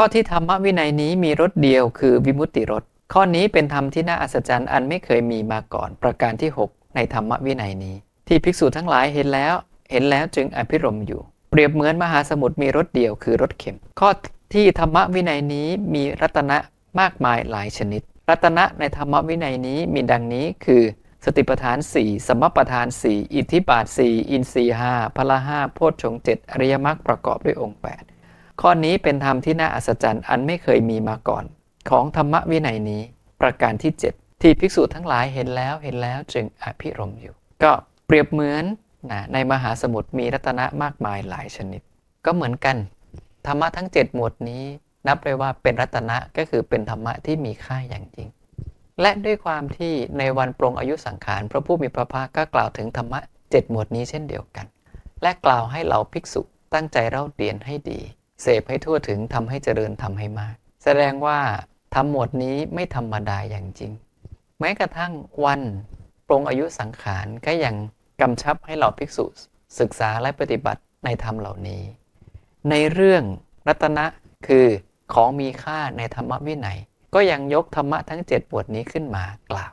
ข้อที่ธรรมวินัยนี้มีรสเดียวคือวิมุตติรสข้อนี้เป็นธรรมที่น่าอัศจรรย์อันไม่เคยมีมาก่อน ประการที่ 6 ในธรรมวินัยนี้ ที่ภิกษุทั้งหลายเห็นแล้ว เห็นแล้วจึงอภิรมย์อยู่ เปรียบเหมือนมหาสมุทรมีรสเดียวคือรสเข็ม ข้อที่ธรรมวินัยนี้มีรัตนะมากมายหลายชนิด รัตนะในธรรมวินัยนี้มีดังนี้คือสติปัฏฐาน 4 สมปัฏฐาน 4 อิทธิบาท 4 อินทรีย์5พละ5โพชฌงค์7อริยมรรคประกอบด้วยองค์ 8 ข้อนี้เป็นธรรมที่น่าอัศจรรย์อันไม่เคยมีมาก่อน ของธรรมวินัยนี้ ประการที่ 7 ที่ภิกษุทั้งหลายเห็นแล้วเห็นแล้วจึงอภิรมย์อยู่ ก็เปรียบเหมือนนะในมหาสมุทรมีรัตนะมากมายหลายชนิด ก็เหมือนกัน ธรรมะทั้ง 7 หมวดนี้ นับเลยว่าเป็นรัตนะก็คือเป็นธรรมะที่มีค่าอย่างจริงและด้วยความที่ในวันปรงอายุสังขารพระผู้มีพระภาคก็กล่าวถึงธรรมะเจ็ดหมวดนี้เช่นเดียวกัน และกล่าวให้เราภิกษุตั้งใจเล่าเรียนให้ดี เสพให้ทั่วถึงทำให้เจริญทำให้มาก แสดงว่าธรรมหมดนี้ไม่ธรรมดาอย่างจริง แม้กระทั่งวันปรงอายุสังขารก็ยังกำชับให้เราภิกษุศึกษาและปฏิบัติในธรรมเหล่านี้ ในเรื่องรัตนะคือของมีค่าในธรรมวินัย ก็ยังยกธรรมะทั้ง 7 บทนี้ขึ้นมากล่าว